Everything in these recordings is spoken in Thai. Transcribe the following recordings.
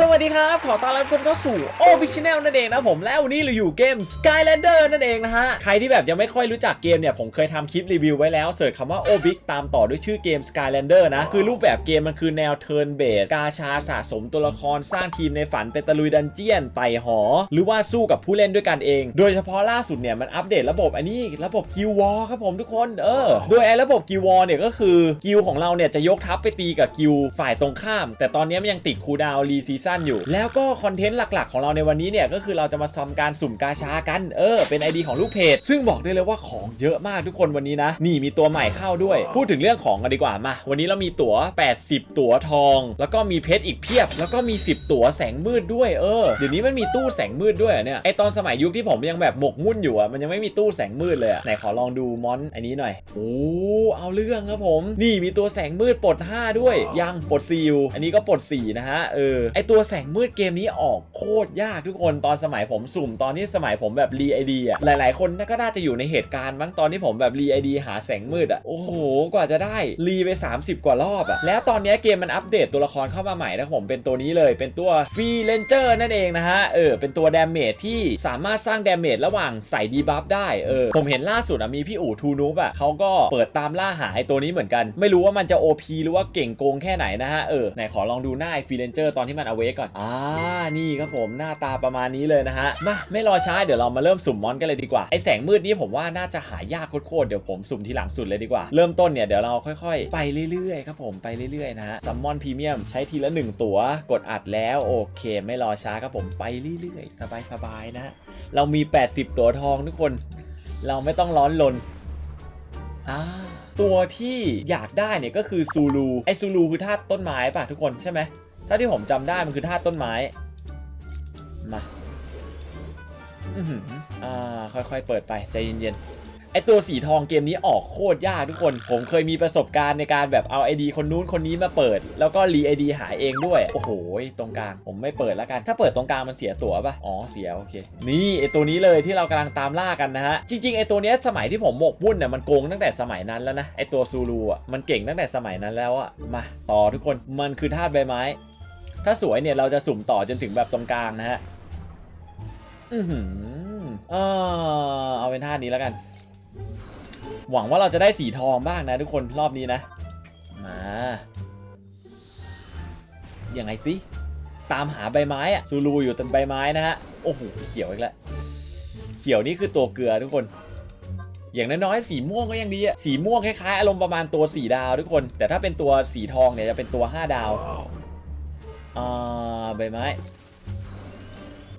สวัสดีครับ ขอต้อนรับคุณเข้าสู่ o p i c Channel นั่นเองนะผมและวันนี้เราอยู่เกม Skylander นั่นเองนะฮะ ใครที่แบบยังไม่ค่อยรู้จักเกมเนี่ย ผมเคยทำคลิปรีวิวไว้แล้วเสิร์ชคำว่า o b i c ตามต่อด้วยชื่อเกม Skylander นะ คือรูปแบบเกมมันคือแนว Turn Based กาชาสะสมตัวละครสร้างทีมในฝันไปตะลุยดันเจียนไต่หอ หรือว่าสู้กับผู้เล่นด้วยกันเอง โดยเฉพาะล่าสุดเนี่ยมันอัปเดตระบบอันนี้ระบบกิลวอลครับผมทุกคนเออโดยไอ้ระบบกิลวอลเนี่ยก็คือกิลของเราเนี่ยจะยกทัพไปตีกับกิลฝ่ายตรงข้าม แต่ตอนนี้มันยังติดคูดาวรีซีซั่นอยู่ แล้วก็คอนเทนต์หลักๆ ของเราในวันนี้เนี่ยก็คือเราจะมาซอมการสุ่มกาชากันเออเป็น ID ของลูกเพจ ซึ่งบอกได้เลยว่าของเยอะมากทุกคนวันนี้นะ นี่มีตัวใหม่เข้าด้วย พูดถึงเรื่องของกันดีกว่ามา วันนี้เรามีตั๋ว 80 ตั๋วทอง แล้วก็มีเพชรอีกเพียบ แล้วก็มี 10 ตั๋วแสงมืดด้วยเออเดี๋ยวนี้มันมีตู้แสงมืดด้วยเหรอเนี่ยไอตอนสมัยยุคที่ผมยังแบบหมกมุ่นอยู่อะมันยังไม่มีตู้แสงมืดเลยอะไหนขอลองดูมอนอันนี้หน่อยโอ้เอาเรื่องครับผม นี่มีตัวแสงมืดปลด5 ด้วยยังปลด4อยู่อันนี้ก็ปลด4นะฮะเออไอตัวัวแสงมืดเกมนี้ออกโคตรยากทุกคนตอนสมัยผมสุ่มตอนที่สมัยผมแบบรีไอดีอะหลาย ๆ คนน่าก็น่าจะอยู่ในเหตุการณ์บ้างตอนที่ผมแบบรีไอดีหาแสงมืดอะโอ้โหกว่าจะได้รีไป 30 กว่ารอบอะแล้วตอนนี้เกมมันอัปเดตตัวละครเข้ามาใหม่นะผมเป็นตัวนี้เลยเป็นตัวฟรีเลนเจอร์นั่นเองนะฮะเออเป็นตัวดาเมจที่สามารถสร้างดาเมจระหว่างใส่ดีบัฟได้เออผมเห็นล่าสุดอะมีพี่อู๋ทูนูบอะเขาก็เปิดตามล่าหาไอ้ตัวนี้เหมือนกัน ไม่รู้ว่ามันจะ OP หรือว่าเก่งโกงแค่ไหนนะฮะเออไหนขอลองดูหน้าไอฟรีเลนเจอร์ตอนที่มันเอาเวก่อน อ่า นี่ครับผมหน้าตาประมาณนี้เลยนะฮะ มาไม่รอช้าเดี๋ยวเรามาเริ่มสุ่มมอนกันเลยดีกว่า ไอแสงมืดนี้ผมว่าน่าจะหายากโคตรเดี๋ยวผมสุ่มทีหลังสุดเลยดีกว่า เริ่มต้นเนี่ยเดี๋ยวเราค่อย ๆ ไปเรื่อยๆครับผมไปเรื่อยๆนะฮะซัมมอนพรีเมียมใช้ทีละหนึ่งตัว กดอัดแล้วโอเค ไม่รอช้าครับผมไปเรื่อยๆ สบายๆนะฮะเรามี 80 ตัวทองทุกคน เราไม่ต้องร้อนลนอ่าตัวที่อยากได้เนี่ยก็คือซูลูไอซูลูคือธาตุต้นไม้ป่ะทุกคนใช่ไหม ถ้าที่ผมจำได้มันคือธาตุต้นไม้ มา อือหืออ่า ค่อยๆ เปิดไป ใจเย็นๆ ไอตัวสีทองเกมนี้ออกโคตรยากทุกคน ผมเคยมีประสบการณ์ในการแบบเอาไอดีคนนู้นคนนี้มาเปิด แล้วก็รีไอดีหายเองด้วย โอ้โห ตรงกลาง ผมไม่เปิดแล้วกัน ถ้าเปิดตรงกลางมันเสียตั๋วป่ะ อ๋อ เสีย โอเค นี่ไอตัวนี้เลยที่เรากำลังตามล่ากันนะฮะ จริงๆไอตัวนี้สมัยที่ผมหมกมุ่นเนี่ยมันโกงตั้งแต่สมัยนั้นแล้วนะ ไอตัวซูรูอะ มันเก่งตั้งแต่สมัยนั้นแล้วอะ มาต่อทุกคน มันคือธาตุใบไม้ ถ้าสวยเนี่ยเราจะสุ่มต่อจนถึงแบบตรงกลางนะฮะ อือหือเออเอาเป็นท่านี้แล้วกัน หวังว่าเราจะได้สีทองบ้างนะทุกคนรอบนี้นะ มายังไงสิตามหาใบไม้อะซูรูอยู่ตรงใบไม้นะฮะ โอ้โหเขียวอีกแล้วเขียวนี่คือตัวเกลือทุกคน อย่างน้อยๆสีม่วงก็ยังดีอะสีม่วงคล้ายๆอารมณ์ประมาณตัว4ดาวทุกคน แต่ถ้าเป็นตัวสีทองเนี่ยจะเป็นตัว 5 ดาวอ่าใบไม้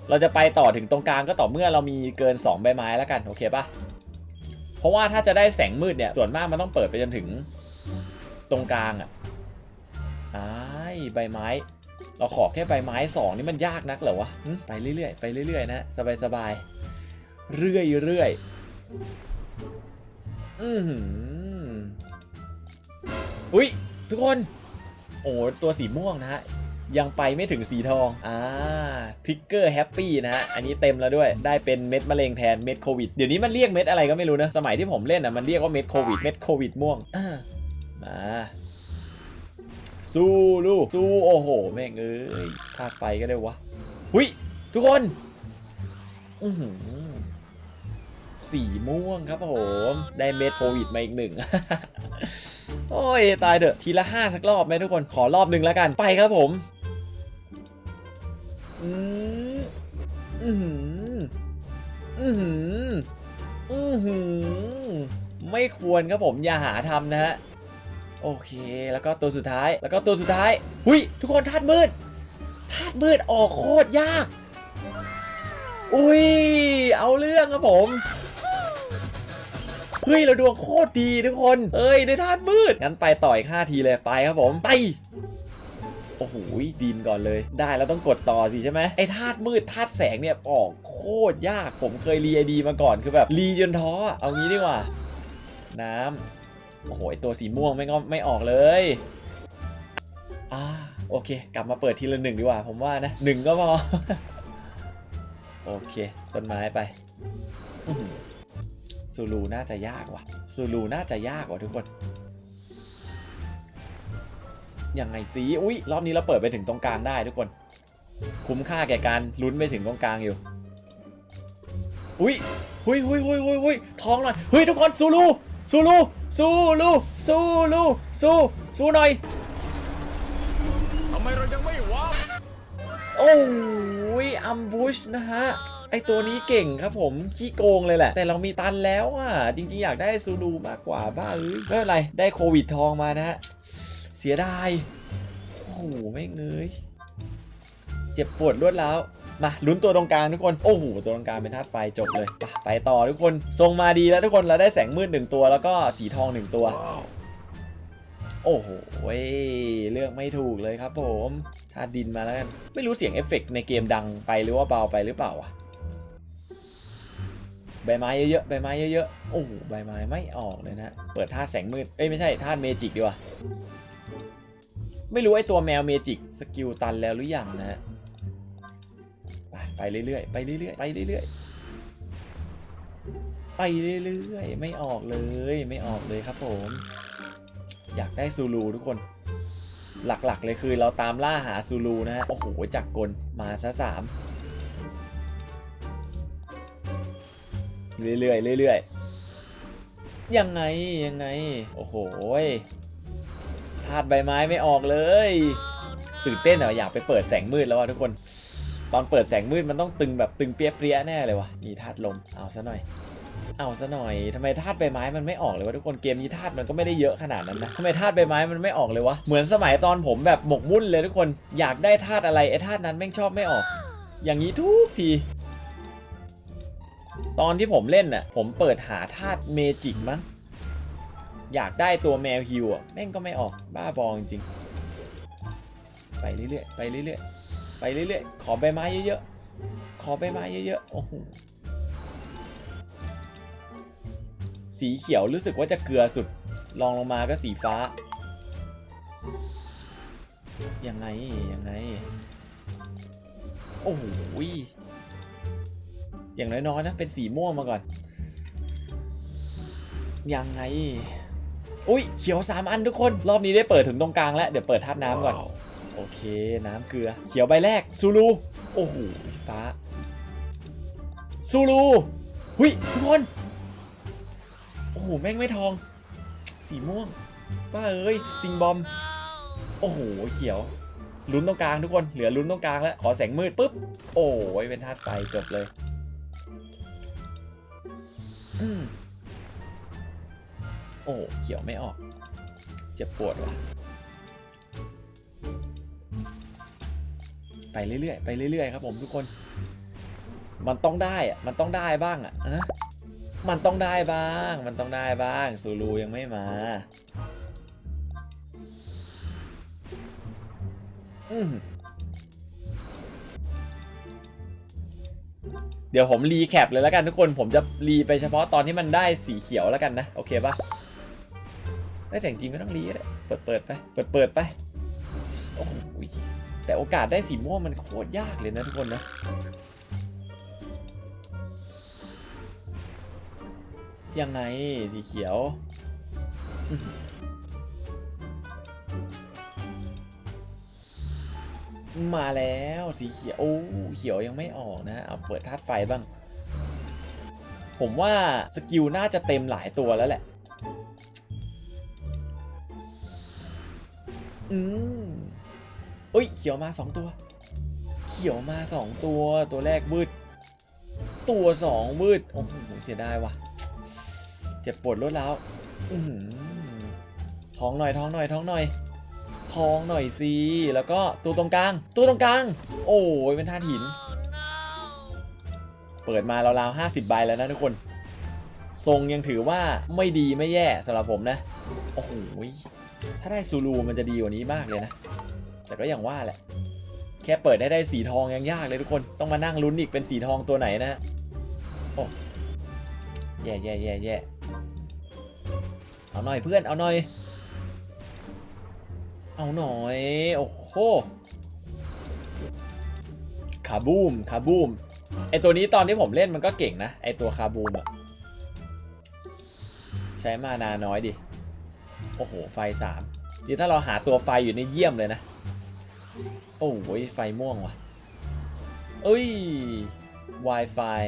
เราจะไปต่อถึงตรงกลางก็ต่อเมื่อเรามีเกิน 2 ใบไม้แล้วกันโอเคปะเพ ราะว่าถ้าจะได้แสงมืดเนี่ย ส่วนมากมันต้องเปิดไปจนถึงตรงกลางอะอ้ใบไม้ เราขอแค่ใบไม้สองนี่มันยากนักเหรอวะไปเรื่อยๆไปเรื่อยๆนะสบายๆเรื่อยๆอือหืออุ้ยทุกคน โอ้ตัวสีม่วงนะฮะ ยังไปไม่ถึงสีทอง อ่าทิกเกอร์แฮปปี้นะฮะ อันนี้เต็มแล้วด้วย ได้เป็นเม็ดมะเร็งแทนเม็ดโควิด เดี๋ยวนี้มันเรียกเม็ดอะไรก็ไม่รู้นะ สมัยที่ผมเล่นอะมันเรียกว่าเม็ดโควิด เม็ดโควิดม่วง อ่า มาสู้ลูกสู้โอ้โห แม่งเอ้ยธาตุไฟก็ได้วะ หุยทุกคนอือหือสีม่วงครับผมได้เม็ดโควิดมาอีกหนึ่งโอ้ย ตายเถอะทีละห้าสักรอบไหมทุกคนขอรอบหนึ่งแล้วกันไปครับผม อืมอือหืออือหืออือหือไม่ควรครับผมอย่าหาทำนะฮะ โอเค แล้วก็ตัวสุดท้าย แล้วก็ตัวสุดท้าย หุยทุกคนธาตุมืดธาตุมืดออกโคตรยาก อุ้ย เอาเรื่องครับผม เฮ้ย เราดวงโคตรดีทุกคน เอ้ย ได้ธาตุมืด งั้นไปต่ออีก5ทีเลย ไปครับผม ไป โอ้โหดินก่อนเลย ได้แล้วต้องกดต่อสิใช่ไหมไอ้ธาตุมืดธาตุแสงเนี่ยออกโคตรยากผมเคยรีไอดีมาก่อนคือแบบรีจนท้อเอางี้ดีกว่า น้ำโอ้โหตัวสีม่วงไม่ก็ไม่ออกเลยอ่าโอเค กลับมาเปิดทีละหนึ่งดีกว่า ผมว่านะหนึ่งก็พอ โอเค ต้นไม้ไปอื้อหือซูลูน่าจะยากว่ะซูลูน่าจะยากว่ะทุกคน ยังไงสิอุ้ยรอบนี้เราเปิดไปถึงตรงกลางได้ทุกคน คุ้มค่าแก่การลุ้นไปถึงตรงกลางอยู่ อุ้ยหุยหุยหุยหุยหุยท้องหน่อยเฮ้ยทุกคนซูลูซูลูซูลูซูลูซูซูหน่อยทำไมเรายังไม่วางโอ้ยอัมบูชนะฮะไอตัวนี้เก่งครับผมขี้โกงเลยแหละ แต่เรามีตันแล้วอะ จริง ๆ อยากได้ซูลูมากกว่าบ้าเอ้ยไม่เป็นไร ได้โควิดทองมานะฮะ เสียดาย โอ้โหไม่งเงยเจ็บปวดรวดแล้ว มาลุ้นตัวตรงกลางทุกคน โอ้โห ตัวตรงกลางเป็นธาตุไฟจบเลย ไปไปต่อทุกคน ทรงมาดีแล้วทุกคน เราได้แสงมืดหนึ่งตัวแล้วก็สีทองหนึ่งตัว โอ้โหเว้ยเลือกไม่ถูกเลยครับผมธาตุดินมาแล้วกัน ไม่รู้เสียงเอฟเฟกต์ในเกมดังไปหรือว่าเบาไปหรือเปล่าวะใบไม้เยอะๆ ใบไม้เยอะๆ โอ้โห ใบไม้ไม่ออกเลยนะ เปิดธาตุแสงมืด เอ้ยไม่ใช่ธาตุเมจิกดีกว่า ไม่รู้ไอตัวแมวเมจิกสกิลตันแล้วหรือยังนะฮะไปไปเรื่อยๆไปเรื่อยๆไปเรื่อยๆไปเรื่อยๆไม่ออกเลยไม่ออกเลยครับผม อยากได้ซูลูทุกคน หลักๆเลยคือเราตามล่าหาซูลูนะฮะโอ้โหจักรกลมาซะสามเรื่อยๆเรื่อยๆยังไงยังไง โอ้โห ธาตุใบไม้ไม่ออกเลยตื่นเต้นเหรออยากไปเปิดแสงมืดแล้วอะทุกคน ตอนเปิดแสงมืดมันต้องตึงแบบตึงเปี้ยๆแน่เลยวะนี่ธาตุลมเอาซะหน่อย เอาซะหน่อยทำไมธาตุใบไม้มันไม่ออกเลยวะทุกคนเกมนี้ธาตุมันก็ไม่ได้เยอะขนาดนั้นนะทำไมธาตุใบไม้มันไม่ออกเลยวะเหมือนสมัยตอนผมแบบหมกมุ่นเลยทุกคนอยากได้ธาตุอะไรไอ้ธาตุนั้นแม่งชอบไม่ออก อย่างนี้ทุกทีตอนที่ผมเล่นน่ะผมเปิดหาธาตุเมจิกมั้ง อยากได้ตัวแมวฮิวอะแม่งก็ไม่ออกบ้าบอจริงไปเรื่อยๆไปเรื่อยๆไปเรื่อยๆขอใบไม้เยอะๆขอใบไม้เยอะๆโอ้โหสีเขียวรู้สึกว่าจะเกลือสุดลองลงมาก็สีฟ้ายังไงยังไงโอ้โหอย่างน้อยๆนะเป็นสีม่วงมาก่อนยังไง อุ้ยเขียวสามอันทุกคน รอบนี้ได้เปิดถึงตรงกลางแล้ว เดี๋ยวเปิดธาตุน้ำก่อน โอเค น้ำเกลือ เขียวใบแรก ซูลู โอ้โห ฟ้า ซูลู หุยทุกคน โอ้โห แม่งไม่ทอง สีม่วง ป้าเอ้ยสติงบอม โอ้โห เขียว ลุ้นตรงกลางทุกคน เหลือลุ้นตรงกลางแล้ว ขอแสงมืดปุ๊บ โอ้ยเป็นธาตุไฟจบเลยอืม โอ้เขียวไม่ออก เจ็บปวดว่ะ ไปเรื่อยๆ ไปเรื่อยๆ ครับผมทุกคน มันต้องได้อะมันต้องได้บ้างอะอะมันต้องได้บ้าง มันต้องได้บ้าง ซูลูยังไม่มา อืมเดี๋ยวผมรีแคปเลยแล้วกันทุกคน ผมจะรีไปเฉพาะตอนที่มันได้สีเขียวแล้วกันนะ โอเคปะ ได้แต่จริงไม่ต้องรีก็ได้เปิดเปิดไป เปิดเปิดไป โอ้โหแต่โอกาสได้สีม่วงมันโคตรยากเลยนะทุกคนนะยังไงสีเขียว มาแล้วสีเขียวโอ้เขียวยังไม่ออกนะเอาเปิดธาตุไฟบ้าง ผมว่าสกิลน่าจะเต็มหลายตัวแล้วแหละ อืมอุ้ย เขียวมาสองตัว เขียวมาสองตัว ตัวแรกมืด ตัวสองมืด โอ้โห เสียดายว่ะ เจ็บปวดรวดแล้วอืท้องหน่อยท้องหน่อยท้องหน่อย ท้องหน่อยสิ แล้วก็ตัวตรงกลาง ตัวตรงกลาง โอ้ยเป็นธาตุหิน เปิดมาราวๆห้าสิบใบแล้วนะทุกคน ทรงยังถือว่าไม่ดีไม่แย่สำหรับผมนะ โอ้โห ถ้าได้ซูลูมันจะดีกว่านี้มากเลยนะ แต่ก็อย่างว่าแหละ แค่เปิดได้ได้สีทองยังยากเลยทุกคน ต้องมานั่งลุ้นอีกเป็นสีทองตัวไหนนะโอ้แย่แย่แย่แย่เอาหน่อยเพื่อน เอาหน่อย เอาหน่อย โอ้โหคาบูมคาบูมไอตัวนี้ตอนที่ผมเล่นมันก็เก่งนะ ไอตัวคาบูมอะใช้มานาน้อยดิ โอ้โห ไฟสามดีถ้าเราหาตัวไฟอยู่ในเยี่ยมเลยนะ โอ้โหไฟม่วงว่ะเอ้ย Wi-Fi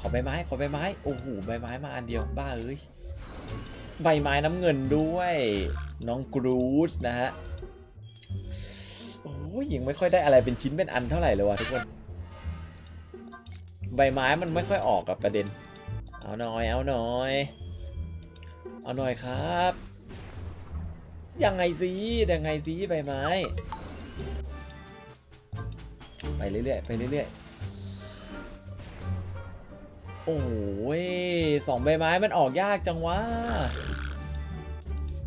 ขอใบไม้ ขอใบไม้ โอ้โห ใบไม้มาอันเดียว บ้าเอ้ย ใบไม้น้ำเงินด้วย น้องกรูสนะฮะ โอ้ยยังไม่ค่อยได้อะไรเป็นชิ้นเป็นอันเท่าไหร่เลยว่ะทุกคน ใบไม้มันไม่ค่อยออกกับประเด็น เอาหน่อย เอาหน่อย เอาหน่อยครับ ยังไงสิยังไงสิใบไม้ ไปเรื่อยๆไปเรื่อยๆ โอ้ยสองใบไม้มันออกยากจังวะ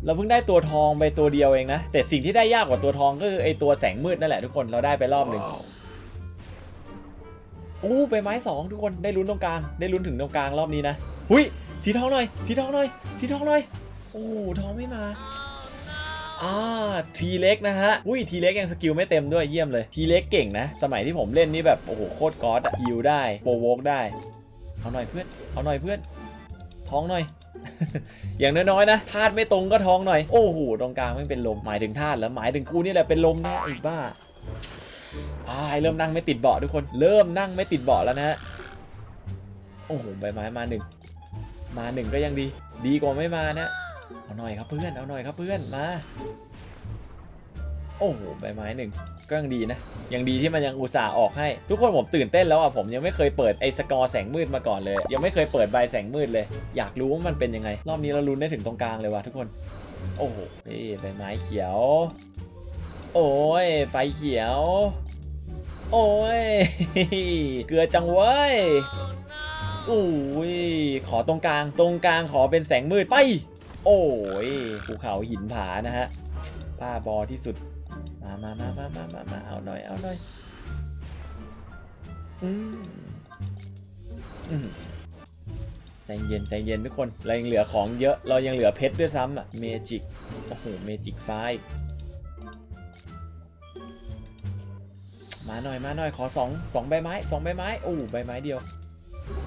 เราเพิ่งได้ตัวทองไปตัวเดียวเองนะ แต่สิ่งที่ได้ยากกว่าตัวทองก็คือไอตัวแสงมืดนั่นแหละทุกคนเราได้ไปรอบหนึ่งโอ้ใบไม้สองทุกคนได้ลุ้นตรงกลาง ได้ลุ้นถึงตรงกลางรอบนี้นะ หุย สีทองหน่อย สีทองหน่อย สีทองหน่อย โอ้ทองไม่มาอ่าทีเล็กนะฮะ อุ้ยทีเล็กยังสกิลไม่เต็มด้วยเยี่ยมเลยทีเล็กเก่งนะ สมัยที่ผมเล่นนี่แบบ โอ้โหโคตรก๊อตอะฮิวได้โปรโวกได้ เอาหน่อยเพื่อน เอาหน่อยเพื่อน ท้องหน่อย อย่างน้อยๆนะธาตุไม่ตรงก็ท้องหน่อย โอ้โหตรงกลางไม่เป็นลม หมายถึงธาตุแล้วหมายถึงกูนี่แหละเป็นลมนะไอ้บ้าอ่าเริ่มนั่งไม่ติดเบาะทุกคน เริ่มนั่งไม่ติดเบาะแล้วนะฮะโอ้โหใบไม้มาหนึ่ง มาหนึ่งก็ยังดี ดีกว่าไม่มานะ เอาหน่อยครับเพื่อน เอาหน่อยครับเพื่อน มา โอ้โหใบไม้หนึ่งก็ยังดีนะ ยังดีที่มันยังอุตส่าห์ออกให้ ทุกคนผมตื่นเต้นแล้วอะ ผมยังไม่เคยเปิดไอ้สกอร์แสงมืดมาก่อนเลย ยังไม่เคยเปิดใบแสงมืดเลย อยากรู้ว่ามันเป็นยังไง รอบนี้เราลุ้นได้ถึงตรงกลางเลยว่ะทุกคน โอ้โหนี่ใบไม้เขียว โอ้ย ไฟเขียว โอ้ย เกลือจังเว้ย อ้ยขอตรงกลางตรงกลางขอเป็นแสงมืดไป โอ้ยภูเขาหินผานะฮะป้าบอที่สุด มามามามามามามาเอาหน่อยเอาหน่อยอืมอืมใจเย็นใจเย็นทุกคน เรายังเหลือของเยอะเรายังเหลือเพชรด้วยซ้ำอะเมจิกโอ้โหเมจิกไฟมาหน่อยมาหน่อยขอสองสองใบไม้สองใบไม้โอ้ใบไม้เดียว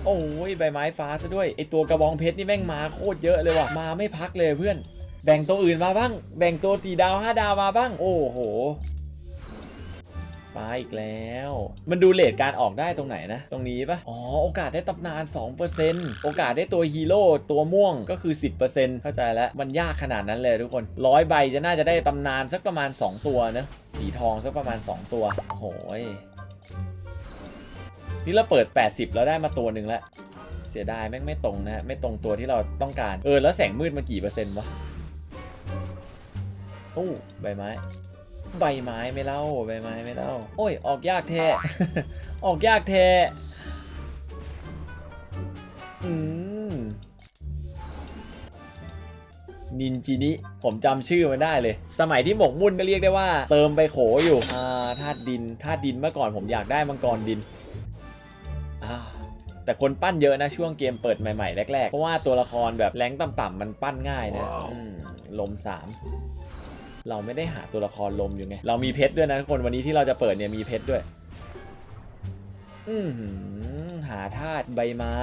โอ้ยใบไม้ฟ้าซะด้วยไอตัวกระบองเพชรนี่แม่งมาโคตรเยอะเลยว่ะมาไม่พักเลยเพื่อน แบ่งตัวอื่นมาบ้าง แบ่งตัวสี่ดาวห้าดาวมาบ้าง โอ้โหฟ้าอีกแล้ว มันดูเลทการออกได้ตรงไหนนะ ตรงนี้ปะอ๋อ โอกาสได้ตำนาน 2%โอกาสได้ตัวฮีโร่ตัวม่วงก็คือ 10%เข้าใจแล้ว มันยากขนาดนั้นเลยทุกคนร้อยใบจะน่าจะได้ตำนานสักประมาณ 2 ตัวนะ สีทองสักประมาณ 2 ตัว โอ้ย นี่เราเปิด 80 แล้วได้มาตัวหนึ่งแล้ว เสียดายแม่งไม่ตรงนะไม่ตรงตัวที่เราต้องการ เออ แล้วแสงมืดมากี่เปอร์เซ็นต์วะโอ้ใบไม้ ใบไม้ไม่เล่าใบไม้ไม่เล่า โอ้ย ออกยากแท้ ออกยากแท้ อืมนินจินิผมจำชื่อมันได้เลย สมัยที่หมกมุ่นก็เรียกได้ว่า เติมไปโขอยู่อ่าธาตุดินธาตุดินเมื่อก่อนผมอยากได้มังกรดิน แต่คนปั้นเยอะนะช่วงเกมเปิดใหม่ ๆ แรก ๆ เพราะว่าตัวละครแบบแรงต่ำๆมันปั้นง่ายนะว้าวอืมลมสามเราไม่ได้หาตัวละครลมอยู่ไง เรามีเพชรด้วยนะทุกคนวันนี้ที่เราจะเปิดเนี่ยมีเพชรด้วย อือหือหาธาตุใบไม้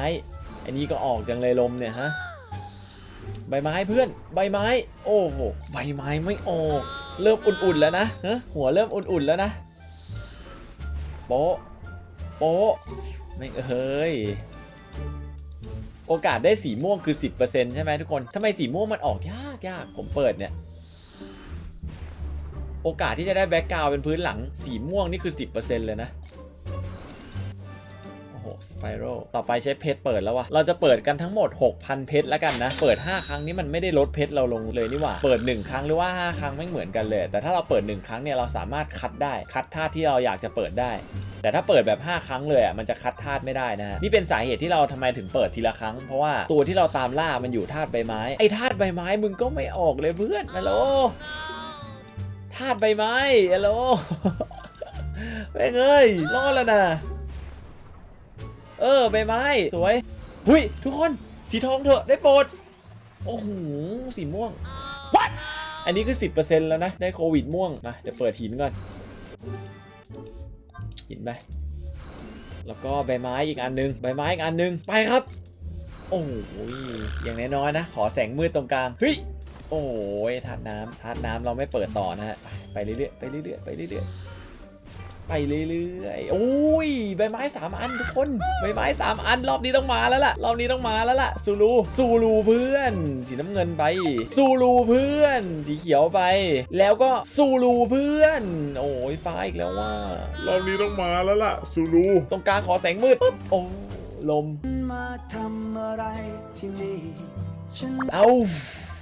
อันนี้ก็ออกจังเลยลมเนี่ยฮะ ใบไม้เพื่อน ใบไม้ โอ้โห ใบไม้ไม่ออก เริ่มอุ่นๆแล้วนะฮะหัวเริ่มอุ่นๆแล้วนะ โป๊ะ โป๊ะ ไม่เฮ้ย โอกาสได้สีม่วงคือ 10%ใช่ไหมทุกคนทำไมสีม่วงมันออกยากยากผมเปิดเนี่ย โอกาสที่จะได้แบ็กกราวเป็นพื้นหลังสีม่วงนี่คือ 10%เลยนะ สไปโรต่อไปใช้เพชรเปิดแล้ววะเราจะเปิดกันทั้งหมด 6,000 เพชรแล้วกันนะ เปิด 5 ครั้งนี้มันไม่ได้ลดเพชรเราลงเลยนี่หว่า เปิด 1 ครั้งหรือว่า 5 ครั้งไม่เหมือนกันเลย แต่ถ้าเราเปิด 1 ครั้งเนี่ยเราสามารถคัดได้ คัดธาตุที่เราอยากจะเปิดได้ แต่ถ้าเปิดแบบ 5 ครั้งเลยอะมันจะคัดธาตุไม่ได้นะฮะนี่เป็นสาเหตุที่เราทำไมถึงเปิดทีละครั้ง เพราะว่าตัวที่เราตามล่ามันอยู่ธาตุใบไม้ไอ้ธาตุใบไม้มึงก็ไม่ออกเลยเพื่อนฮัลโหลธาตุใบไม้ฮัลโหลแม่งเอ้ยรอดแล้วนะ เออใบไม้สวยหุยทุกคนสีทองเถอะได้โปรดโอ้โหสีม่วง What อันนี้คือ 10%แล้วนะ ได้โควิดม่วงมาเดี๋ยวเปิดหินก่อนหินไปแล้วก็ใบไม้อีกอันหนึงใบไม้อีกอันหนึงไปครับ โอ้โหอย่างน้อยๆนะ ขอแสงมืดตรงกลางเฮ้ยโอ้ยธาตุน้ำธาตุน้ำเราไม่เปิดต่อนะฮะไปไปเรื่อยๆไปเรื่อยๆไปเรื่อยๆ ไปเรื่อยๆโอ้ยใบไม้สามอันทุกคนใบไม้สามอันรอบนี้ต้องมาแล้วล่ะรอบนี้ต้องมาแล้วล่ะซูลูซูลูเพื่อน สีน้ำเงินไปซูลูเพื่อน สีเขียวไป แล้วก็ซูลูเพื่อน โอ้ยฟ้าอีกแล้วว่ารอบนี้ต้องมาแล้วล่ะซูลูตรงกลางขอแสงมืดปุ๊บโอ้ลมมาทำอะไรที่นี่ฉันเอา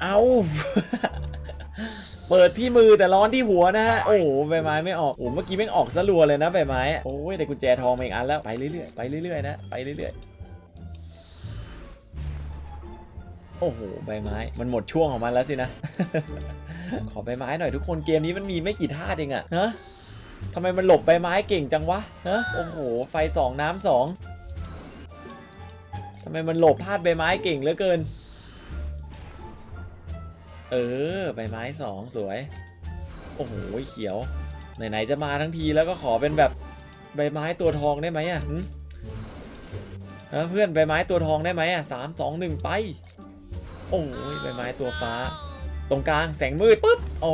เอา เปิดที่มือแต่ร้อนที่หัวนะฮะ โอ้โหใบไม้ไม่ออก โอ้โหเมื่อกี้แม่งออกซะรัวเลยนะใบไม้อะโอ้ยได้กุญแจทองมาอีกอันแล้วไปเรื่อยๆไปเรื่อยๆนะไปเรื่อยๆ โอ้โหใบไม้ มันหมดช่วงของมันแล้วสินะ ขอใบไม้หน่อยทุกคนเกมนี้มันมีไม่กี่ท่าเองอะนะทำไมมันหลบใบไม้เก่งจังวะฮะโอ้โห ไฟสองน้ำสองทำไมมันหลบธาตุใบไม้เก่งเหลือเกิน เออใบไม้สองสวย โอ้โหเขียว ไหนๆจะมาทั้งทีแล้วก็ขอเป็นแบบใบไม้ตัวทองได้ไหมอะเพื่อนใบไม้ตัวทองได้ไหมอะสามสองหนึ่งไป โอ้ยใบไม้ตัวฟ้า ตรงกลางแสงมืดปุ๊บโอ้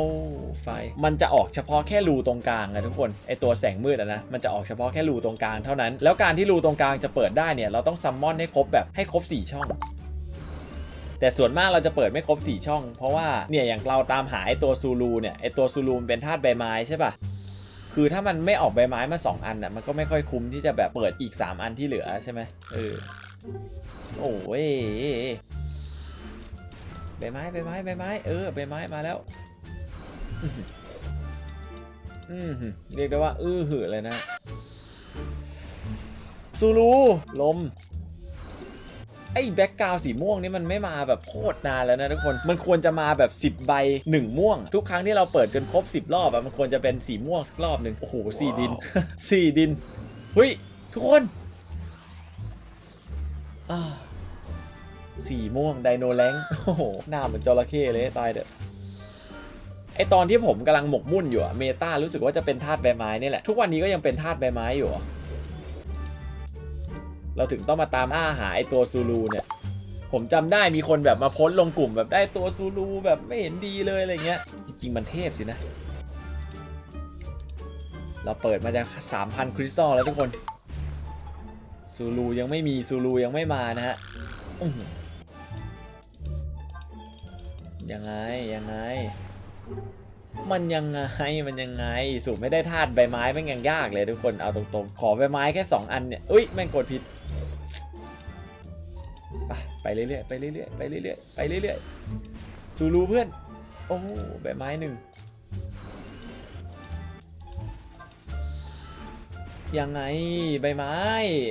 ไฟมันจะออกเฉพาะแค่รูตรงกลางนะทุกคนไอตัวแสงมืดอะนะมันจะออกเฉพาะแค่รูตรงกลางเท่านั้น แล้วการที่รูตรงกลางจะเปิดได้เนี่ยเราต้องซัมมอนให้ครบแบบให้ครบ 4 ช่อง แต่ส่วนมากเราจะเปิดไม่ครบ 4 ช่อง เพราะว่าเนี่ยอย่างเราตามหาไอตัวซูลูเนี่ยไอตัวซูลูเป็นธาตุใบไม้ใช่ปะคือถ้ามันไม่ออกใบไม้มา 2 อันน่ะมันก็ไม่ค่อยคุ้มที่จะแบบเปิดอีก 3 อันที่เหลือใช่ไหมเออโอ้ยใบไม้ใบไม้ใบไม้เออใบไม้มาแล้วอื้อหือเรียกได้ว่า อื้อหือเลยนะซูลูลม ไอ้แบ็กกราวสีม่วงนี่มันไม่มาแบบโคตรนานแล้วนะทุกคน มันควรจะมาแบบ 10 ใบ 1 ม่วง ทุกครั้งที่เราเปิดจนครบ 10 รอบอะมันควรจะเป็นสีม่วงสักรอบหนึ่งโอ้โหสี่ดินสี่ดินเฮ้ยทุกคนอ่าสีม่วงไดโนแลงโอ้โหหน้าเหมือนจระเข้เลยตายเด้อไอตอนที่ผมกำลังหมกมุ่นอยู่อะเมตารู้สึกว่าจะเป็นธาตุใบไม้นี่แหละ ทุกวันนี้ก็ยังเป็นธาตุใบไม้อยู่อะ เราถึงต้องมาตามล่าหาไอตัวซูลูเนี่ย ผมจำได้มีคนแบบมาโพสลงกลุ่มแบบได้ตัวซูลูแบบไม่เห็นดีเลยอะไรเงี้ย จริงๆมันเทพสินะ เราเปิดมาจะ3,000 คริสตัลแล้วทุกคนซูลูยังไม่มีซูลูยังไม่มานะฮะยังไงยังไง มันยังไงมันยังไง สูบไม่ได้ธาตุใบไม้แม่งยังยากเลยทุกคนเอาตรงๆ ขอใบไม้แค่ 2 อันเนี่ยอุ้ยแม่งกดผิด ไปเรื่อยๆไปเรื่อยๆไปเรื่อยๆไปเรื่อยๆสูรูเพื่อนโอ้ใบไม้หนึ่งยังไงใบไม้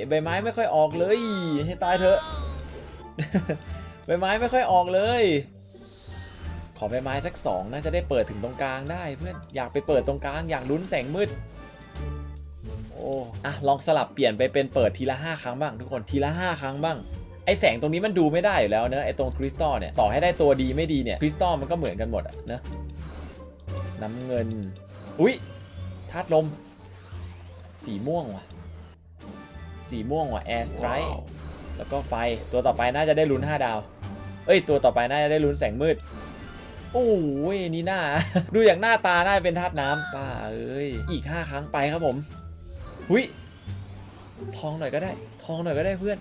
ใบไม้ไม่ค่อยออกเลย ให้ตายเถอะ ใบไม้ไม่ค่อยออกเลย ขอใบไม้สักสองน่าจะได้เปิดถึงตรงกลางได้เพื่อนอยากไปเปิดตรงกลางอยากลุ้นแสงมืดโอ้อะลองสลับเปลี่ยนไปเป็นเปิดทีละ5ครั้งบ้างทุกคนทีละ5ครั้งบ้าง ไอแสงตรงนี้มันดูไม่ได้อยู่แล้วเนอะไอตรงคริสตัลเนี่ยต่อให้ได้ตัวดีไม่ดีเนี่ยคริสตัลมันก็เหมือนกันหมดอะนะน้ำเงิน อุ้ยธาตุลม สีม่วงว่ะ สีม่วงว่ะแอร์สไตร์แล้วก็ไฟตัวต่อไปน่าจะได้ลุ้น 5 ดาว เอ้ย ตัวต่อไปน่าจะได้ลุ้นแสงมืด โอ้ยนี่หน้า ดูอย่างหน้าตาน่าจะเป็นธาตุน้ำป้าเอ้ย อีก 5 ครั้งไปครับผม หุยทองหน่อยก็ได้ ทองหน่อยก็ได้เพื่อน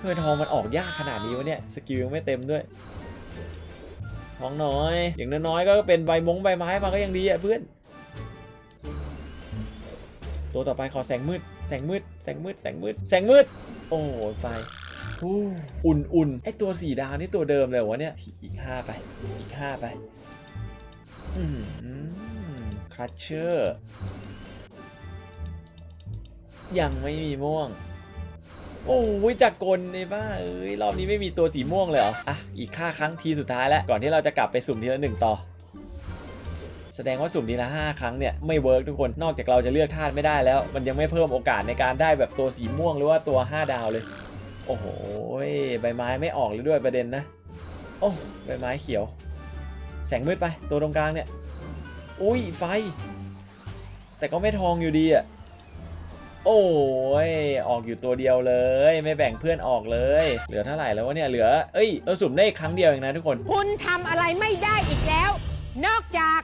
เพื่อนทองมันออกยากขนาดนี้วะเนี่ย สกิลยังไม่เต็มด้วย ทองน้อย อย่างน้อยๆก็เป็นใบมงใบไม้มาก็ยังดีอะเพื่อน ตัวต่อไปขอแสงมืด แสงมืด แสงมืด แสงมืด แสงมืด โอ้ยไฟอู้อุ่นๆไอตัวสีดาวนี่ตัวเดิมเลยวะเนี่ย อีกห้าไป อีกห้าไปคลัตเชอร์ ยังไม่มีม่วง โอ้ยจากกลในบ้าเอ้ยรอบนี้ไม่มีตัวสีม่วงเลยเหรออะอีกค่าครั้งทีสุดท้ายแล้วก่อนที่เราจะกลับไปสุ่มทีละหนึ่งต่อแสดงว่าสุ่มทีละ5ครั้งเนี่ยไม่เวิร์กทุกคนนอกจากเราจะเลือกธาตุไม่ได้แล้ว มันยังไม่เพิ่มโอกาสในการได้แบบตัวสีม่วงหรือว่าตัว 5 ดาวเลย โอ้โหใบไม้ไม่ออกเลยด้วยประเด็นนะ โอ้ใบไม้เขียว แสงมืดไปตัวตรงกลางเนี่ย อุ้ยไฟ แต่ก็ไม่ทองอยู่ดีอะ โอ้ย ออกอยู่ตัวเดียวเลย ไม่แบ่งเพื่อนออกเลย เหลือเท่าไหร่แล้ววะเนี่ย เหลือ เอ้ย เราสุ่มได้อีกครั้งเดียวเองนะทุกคน คุณทำอะไรไม่ได้อีกแล้ว นอกจาก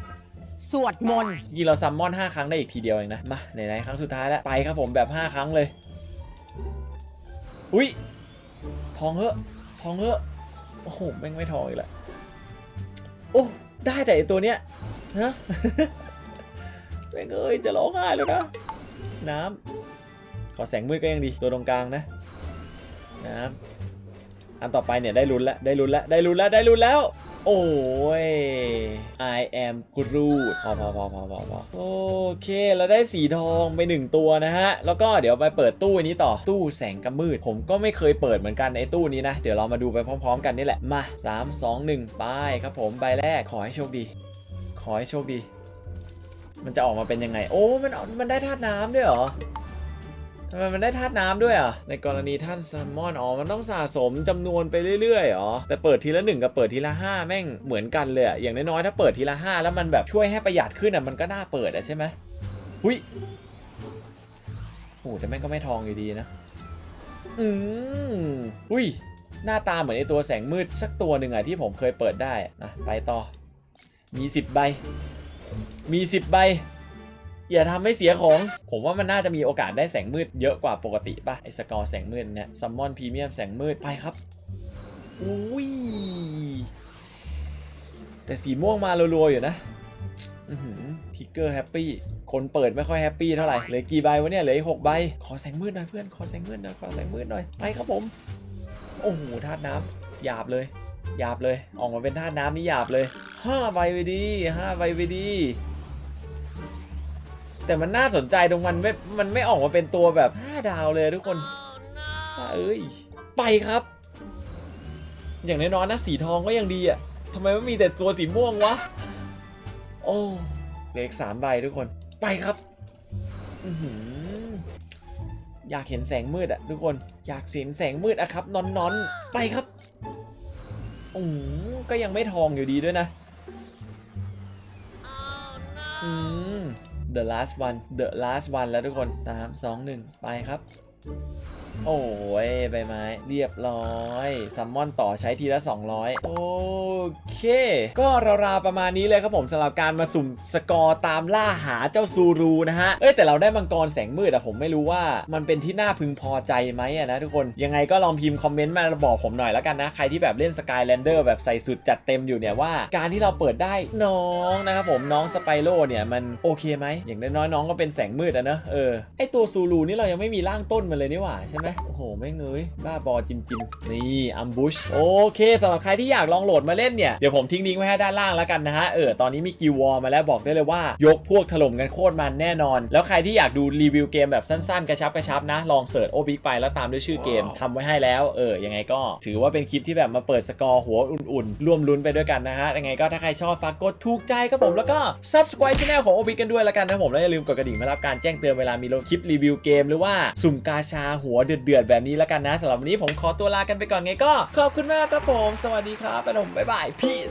สวดมนต์ จริงๆเราซัมมอน 5 ครั้งได้อีกทีเดียวเองนะ มาไหนๆครั้งสุดท้ายแล้ว ไปครับผมแบบ 5 ครั้งเลย อุ้ย ทองเหอะ ทองเหอะ โอ้โห แม่งไม่ทองอีกแล้ว โอ้ ได้แต่ไอตัวเนี้ยฮะแม่งเอ้ย จะร้องไห้แล้วนะ น้ำ ขอแสงมืดก็ยังดีตัวตรงกลางนะน้ำอันต่อไปเนี่ยได้ลุ้นแล้วได้ลุ้นแล้วได้ลุ้นแล้วได้ลุ้นแล้ว โอ้ย I am Groot พอพอพอพอพอพอโอเคเราได้สีทองไปหนึ่งตัวนะฮะ แล้วก็เดี๋ยวไปเปิดตู้อันนี้ต่อตู้แสงกำมืด ผมก็ไม่เคยเปิดเหมือนกันในตู้นี้นะ เดี๋ยวเรามาดูไปพร้อม ๆ กันนี่แหละ มา 3 2 1 ไปครับผมใบแรกขอให้โชคดี ขอให้โชคดี มันจะออกมาเป็นยังไง โอ้มันมันได้ธาตุน้ำด้วยเหรอ ทำไมมันได้ธาตุน้ำด้วยอะ ในกรณีท่านแซลมอน อ๋อ มันต้องสะสมจำนวนไปเรื่อยๆเหรอแต่เปิดทีละหนึ่งกับเปิดทีละห้าแม่งเหมือนกันเลยอะอย่างน้อยๆ ถ้าเปิดทีละห้าแล้วมันแบบช่วยให้ประหยัดขึ้นอะ มันก็น่าเปิดอะใช่ไหมหุยโอ้แต่แม่งก็ไม่ทองอยู่ดีนะ อืมหุยหน้าตาเหมือนไอตัวแสงมืดสักตัวหนึ่งอะที่ผมเคยเปิดได้นะไปต่อ มีสิบใบ มีสิบใบ อย่าทำให้เสียของ ผมว่ามันน่าจะมีโอกาสได้แสงมืดเยอะกว่าปกติป่ะ ไอสกอร์แสงมืดเนี่ยซัมมอนพรีเมียมแสงมืดไปครับ อุ้ย แต่สีม่วงมารัวๆอยู่นะทิกเกอร์แฮปปี้คนเปิดไม่ค่อยแฮปปี้เท่าไหร่ เหลือกี่ใบวะเนี่ย เหลืออีกหกใบ ขอแสงมืดหน่อยเพื่อน ขอแสงมืดหน่อย ขอแสงมืดหน่อย ไปครับผม โอ้โหธาตุน้ำหยาบเลย หยาบเลย ออกมาเป็นธาตุน้ำนี่หยาบเลยห้าใบไปดีห้าใบไปดี แต่มันน่าสนใจตรงมันไม่ มันไม่ออกมาเป็นตัวแบบ 5 ดาวเลยทุกคนเอ้ย ไปครับ อย่างน้อยๆนะสีทองก็ยังดีอะทำไมไม่มีแต่ตัวสีม่วงวะ โอ้เลืออีกสามใบทุกคน ไปครับอยากเห็นแสงมืดอะทุกคน อยากเห็นแสงมืดอะครับนอนนอนไปครับอืมก็ยังไม่ทองอยู่ดีด้วยนะอืม the last one the last one แล้วทุกคน 3 2 1 ไปครับ โอ้ยใบไม้ เรียบร้อยซัมมอนต่อใช้ทีละ 200 โอเค ก็ราวๆประมาณนี้เลยครับผมสำหรับการมาสุ่มสกอร์ตามล่าหาเจ้าซูรูนะฮะ เอ้ยแต่เราได้มังกรแสงมืดอะผมไม่รู้ว่ามันเป็นที่น่าพึงพอใจไหมอะนะทุกคนยังไงก็ลองพิมพ์คอมเมนต์มาบอกผมหน่อยแล้วกันนะ ใครที่แบบเล่นสกายแลนเดอร์แบบใส่สุดจัดเต็มอยู่เนี่ยว่า การที่เราเปิดได้น้องนะครับผมน้องสไปโร่เนี่ยมันโอเคไหมอย่างน้อยๆน้องก็เป็นแสงมืดอะเนอะเออไอตัวซูรูนี่เรายังไม่มีร่างต้นมันเลยนี่หว่าใช่ไหมโอ้โหไม่งเงยบ้าบอจิมจิมนี่อัมบุชโอเคสำหรับใครที่อยากลองโหลดมาเล่นเนี่ย เดี๋ยวผมทิ้งลิงก์ไว้ให้ด้านล่างแล้วกันนะฮะ เออตอนนี้มีกิววอร์มาแล้วบอกได้เลยว่า ยกพวกถล่มกันโคตรมันแน่นอน แล้วใครที่อยากดูรีวิวเกมแบบสั้นๆ กระชับกระชับนะ ลองเสิร์ชโอบิกไปแล้วตามด้วยชื่อเกมทำไว้ให้แล้วเออยังไงก็ถือว่าเป็นคลิปที่แบบมาเปิดสกอร์หัวอุ่นๆร่วมลุ้นไปด้วยกันนะฮะยังไงก็ถ้าใครชอบฝากกดถูกใจครับผมแล้วก็ subscribe channel ของโอบิกันด้วยแล้วกันนะผมแล้วอย่าลืมกดกระดิ่งมารับการแจ้งเตือนเวลามีลงคลิปรีวิวเกมหรือว่าสุ่มกาชาหัวเเดือดๆแบบนี้แล้วกันนะสำหรับวันนี้ผมขอตัวลากันไปก่อนไงก็ ขอบคุณมากครับผม สวัสดีครับไปผมบ๊ายบายพีซ